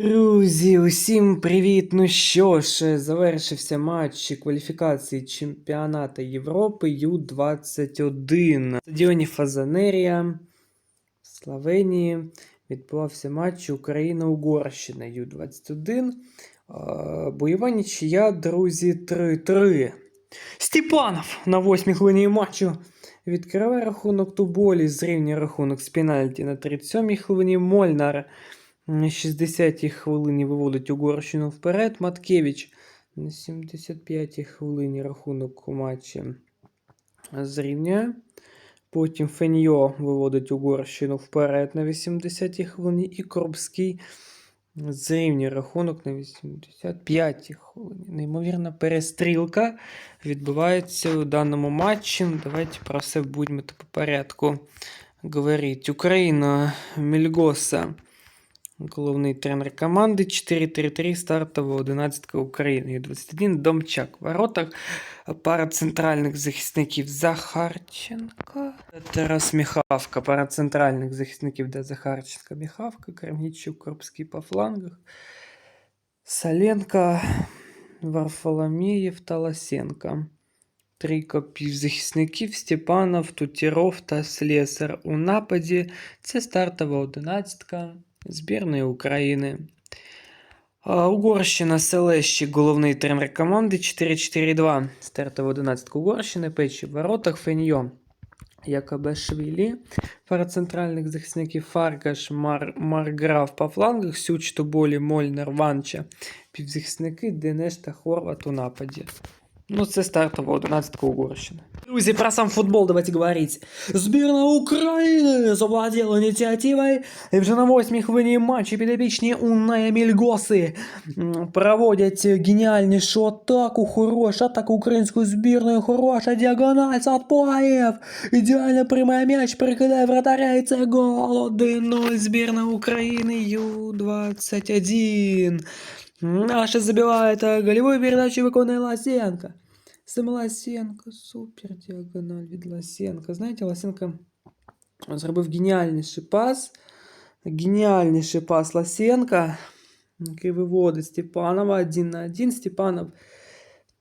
Друзі, усім привіт! Ну що ж, завершився матч кваліфікації чемпіонату Європи Ю-21. На стадіоні Фазанерія в Словенії відбувався матч Україна-Угорщина Ю-21. Е, Бойова нічия, друзі, 3-3. Степанов на восьмій хвилині матчу відкриває рахунок Туболі, зрівнює рахунок з пенальті на 37-й хвилині. Мольнар на 60-й хвилині виводить Угорщину вперед. Маткевич на 75-й хвилині рахунок у матчі зрівнює. Потім Феньо виводить Угорщину вперед на 80-й хвилині. І Коробський зрівнює рахунок на 85-й хвилині. Неймовірна перестрілка відбувається у даному матчі. Давайте про все будемо по порядку говорити. Україна Мільгоса. Головний тренер команди 4-3-3 стартова 11 України. 21 Домчак. В воротах пара центральних захисників Захарченка. Тарас Міхавка. Пара центральних захисників де Захарченка Міхавка. Кремнічук Коробський по флангах. Саленко, Варфоломєєв та Ласенко. Трійка півзахисників Степанов, Тутіров та Слесар у нападі. Це стартова одинадцятка збірної України. Угорщина Селещі, головний тренер команди 4-4-2. Стартова 11 Угорщини, Печі в воротах Феньо. Якобешвілі, пара центральних захисників Фаркаш, Мар, Марграф по флангах, Сюч, Тоболі, Мольнер, Ванча, півзахисники, Денеш та Хорват у нападі. Ну, це стартова 11 Угорщини. Друзі, про сам футбол давайте говорити. Збірна України завладіла ініціативою. І вже на восьмій хвилині матчі підопічні Уная Мільгоси м, проводять геніальнішу атаку, хороша атака української збірної, хороша діагональ, Садпаєв. Ідеально приймає м'яч, перекидає вратаря і це гол 1-0 збірна України Ю-21. Наша забивает а голевую передачу виконує Ласенко. Сам Ласенко, супер діагональ від Ласенко. Знаєте, Ласенко зробив геніальніший пас. Геніальніший пас Ласенко, який виводить Степанова один на один. Степанов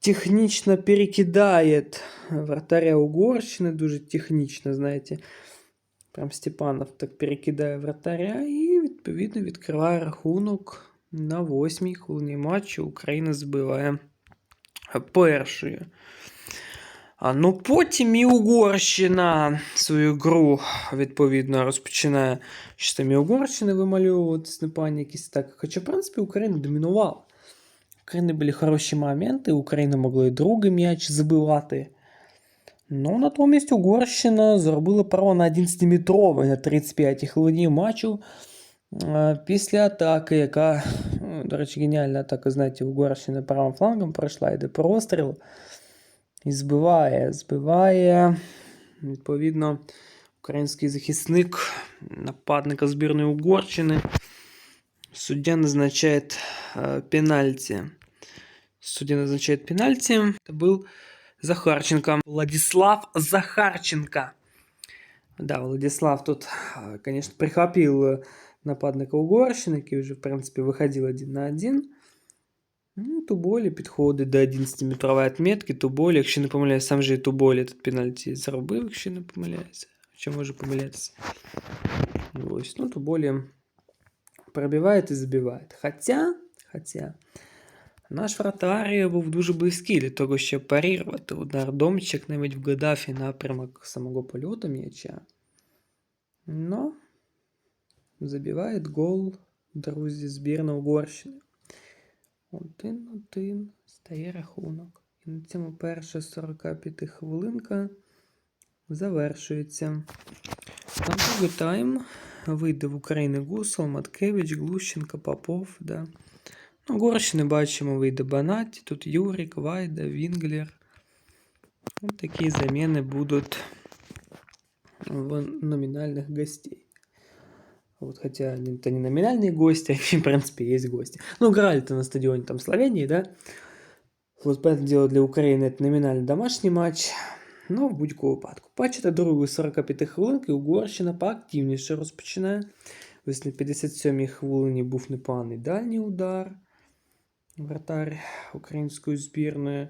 технічно перекидає вратаря Угорщини, дуже технічно, знаєте. Прям Степанов так перекидає вратаря і відповідно відкриває рахунок На восьмій хвилині матчу Україна збиває першою. А ну потім і Угорщина свою гру відповідно розпочинає що там і Угорщина вимальовуватись на пані якісь так. Хоча, в принципі, Україна домінувала. України були хороші моменти, Україна могла і другий м'яч забивати. Ну, натомість Угорщина зробила право на 11-метровий на 35-й хвилині матчу. Е, Після атаки, яка, ну, до речі, геніальна атака, знаєте, Угорщина правим флангом пройшла, йде простріл. І збиває, збиває. Відповідно, український захисник нападника збірної Угорщини. Суддя назначає е, пенальті. Суддя назначає пенальті. Це був Захарченко. Владислав Захарченко. Да, Владислав тут, е, конечно, прихопив е, нападника Угорщини, який вже, в принципі, виходив один на один. Ну, Туболі підходить до 11-метрової відмітки. Туболі, якщо не помиляюсь, сам же і Туболі тут пенальті зробив, якщо не помиляюся. Хоча може помилятися. Ось, ну, Туболі пробиває і забиває. Хоча, хоча, наш вратар був дуже близький для того, щоб парірувати удар Домчик навіть вгадав і напрямок самого польоту м'яча. Но забиває гол, друзі, збірна Угорщини. Один-один стає рахунок. І на цьому перша 45 хвилинка завершується. На другий тайм вийде в Україні Гусел, Маткевич, Глущенко, Попов. Да. Ну, Угорщини бачимо, вийде Банаті, тут Юрік, Вайда, Вінглер. Ось такі заміни будуть в номинальных гостей. Вот, хотя они- это не номинальные гости, они, в принципе, есть гости. Ну, играли-то на стадионе там Словении, да? Вот, понятное дело, для Украины это номинальный домашний матч. Ну, в будь-якому випадку. Бачите, другу 45 хвилинки Угорщина поактивніше розпочинає. Ось на 57-й хвилині був непоганий дальній удар. Вратарь української збірної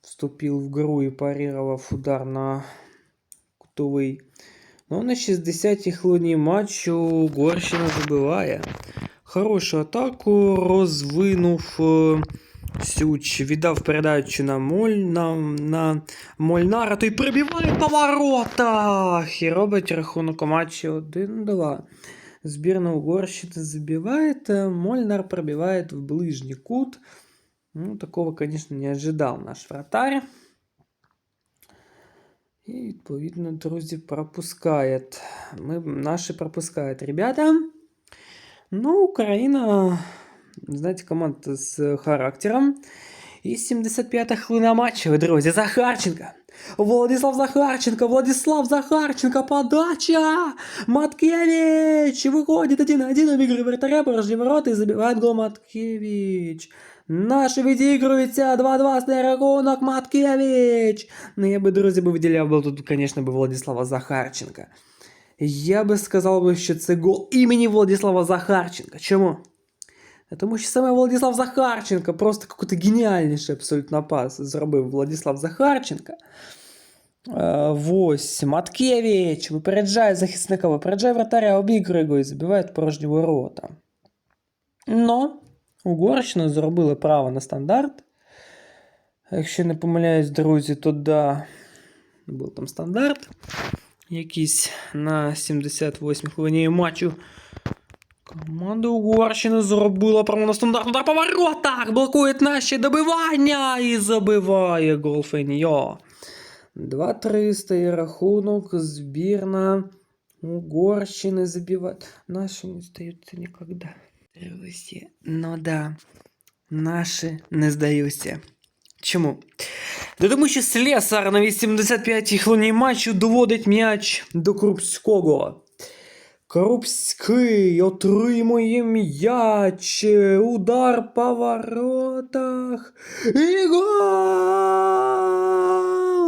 вступив в гру і парировав удар на кутовий. Ну, на 60-й хвилині матчу Угорщина забиває. Хорошу атаку розвинув е, Сюч, віддав передачу на Моль, на, на Мольнара, той прибиває по воротах і робить рахунок у матчі 1-2. Збірна Угорщини забивает, а Мольнар пробивает в ближний кут. Ну, такого, конечно, не ожидал наш вратарь. І, відповідно, друзі, пропускає. Ми, наші пропускають ребята. Ну, Україна, знаєте, команда з характером. І 75-та хвилина матчу, друзі, Захарченко. Владислав Захарченко, Владислав Захарченко, подача! Маткевич! Выходит один на один, обыгрывает вратаря, порожние ворота и забивает гол Маткевич. Наші відігруються 2-2 з рахунок Маткевич. Ну, я би, друзі, би виділяв би тут, звісно, би Владислава Захарченка. Я би сказав би, що це гол імені Владислава Захарченка. Чому? Та Тому що саме Владислав Захарченко просто якийсь геніальніший абсолютно пас зробив Владислав Захарченко. Е, Ось, Маткевич випереджає захисника, випереджає вратаря, обігрує його і забиває в порожні ворота. Но Угорщина зробила право на стандарт. Якщо не помиляюсь, друзі, то да, був там стандарт. Якийсь на 78 хвилині матчу. Команда Угорщини зробила право на стандарт удар по блокує наші добивання і забиває гол Феньо. 2-3 стає рахунок, збірна Угорщини забиває. Наші не здаються ніколи. Друзі, ну да, наші не здаються. Чому? Да тому що Слесар на 85-й хвилині матчу доводить м'яч до Крупського. Крупський отримує м'яч. Удар по воротах. І гол!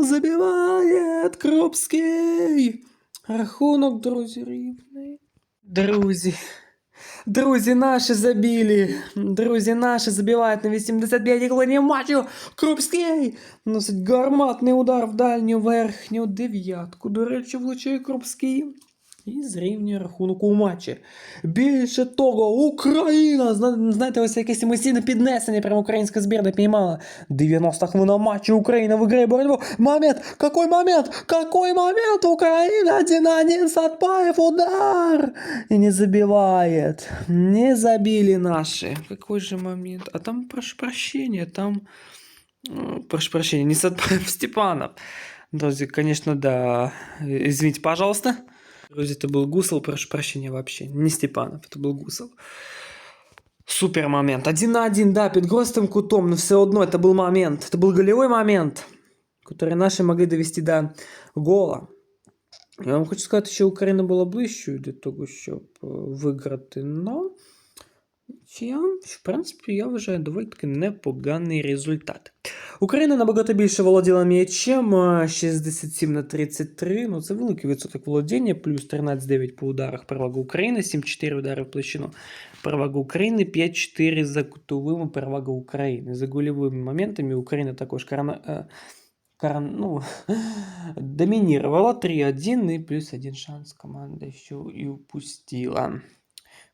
Забиває Крупський. Рахунок, друзі, рівний. Друзі. Друзі наші забили. Друзі наші забивають на 85-й хвилині матчу. Крупський носить гарматний удар в дальню верхню дев'ятку. До речі, влучає Крупський. І зрівнює рахунок у матчі. Більше того, Україна! Зна- Знаєте, ось якесь емоційне піднесення, прям українська збірна піймала. 90 хвилина матчу Україна виграє боротьбу. Момент! Какой момент? Какой момент? Украина 1-1 Сатпаев удар! И не забивает. Не забили наши. Какой же момент? А там, прошу прощения, там... э, Прошу прощения, не Сатпаев, Степанов. Друзья, конечно, да. Э, Извините, пожалуйста. Друзья, это был Гусел, прошу прощения вообще. Не Степанов, это был Гусел. Супер момент. Один на один, да, під гостим кутом, но все одно это был момент. Это был голевой момент, который наши могли довести до гола. Я вам хочу сказати, що Україна була ближчою до того, щоб е, виграти, но в принципі, я вважаю доволі таки непоганий результат. Україна набагато більше володіла м'ячем, е, 67 на 33. Ну, це великий відсоток володіння, плюс 13-9 по ударах перевага України, 7-4 удари в площину перевага України, 5-4 за кутовими перевага України. За гольовими моментами Україна також карна, е, карн, ну, домінірувала 3-1 і плюс один шанс команда, що і упустила.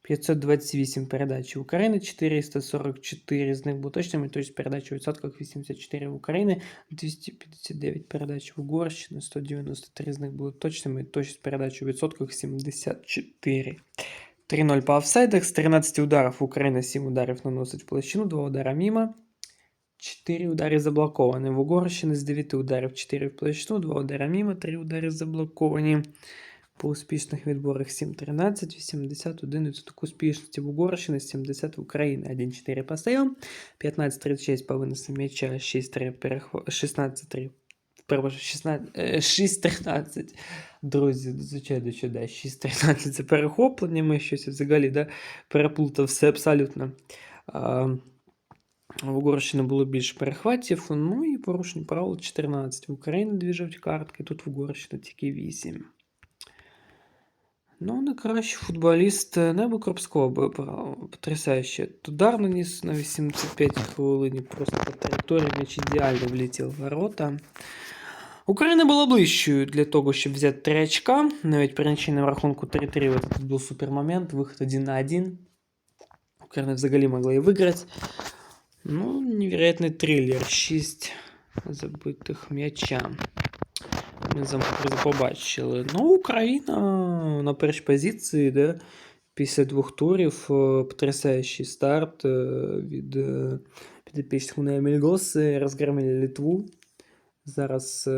528 передач у України, 444 з них були точними, тобто передачі у відсотках 84 в України, 259 передач в Угорщини, 193 з них були точними, точність передач у відсотках 74. 3-0 по офсайдах, з 13 ударів Україна 7 ударів наносить в площину, 2 удара мимо, 4 удари заблоковані. В Угорщини з 9 ударів 4 в площину, 2 удара мимо, 3 удари заблоковані. По успішних відборах 7-13, 81 відсоток успішності в Угорщини, 70 в Україні, 1-4 по стаям, 15-36 по винесу м'яча, 6-3 перехва... 16-3 перепрошую, 16, е, 6-13. Друзі, звичайно, що да, 6-13 це перехоплення, ми щось взагалі да, переплутав все абсолютно. А, в Угорщини було більше перехватів, ну і порушень правил 14. В Україні дві жовті картки, тут в Угорщині тільки 8. Ну, найкращий футболіст е, Небо Кропського би обрав. Потрясающе. Удар наніс на 85 хвилині. Просто по траєкторії м'яч ідеально влетів в ворота. Україна була ближчою для того, щоб взяти 3 очка. Навіть при нічийному рахунку 3-3 вот этот був супермомент. Виход 1 на 1. Україна взагалі могла і виграти. Ну, невероятний трилер. 6 забитих м'яча. Ми побачили. Ну, Україна на першій позиції, де після двох турів е, потрясаючий старт е, від е, підопічних Унея Мільгоси розгромили Литву. Зараз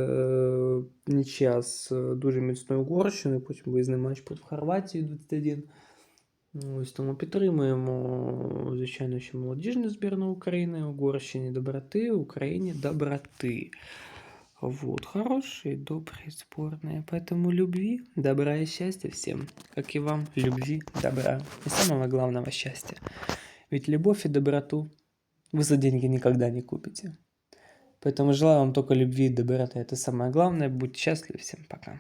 нічия з дуже міцною Угорщиною, потім виїзний матч проти Хорватії 21. Ось тому підтримуємо, звичайно, ще молодіжну збірну України, Угорщині доброти, Україні доброти. Вот, хорошие, добрые сборные. Поэтому любви, добра и счастья всем. Как и вам, любви, добра. И самого главного счастья. Ведь любовь и доброту вы за деньги никогда не купите. Поэтому желаю вам только любви и доброты. Это самое главное. Будьте счастливы. Всем пока.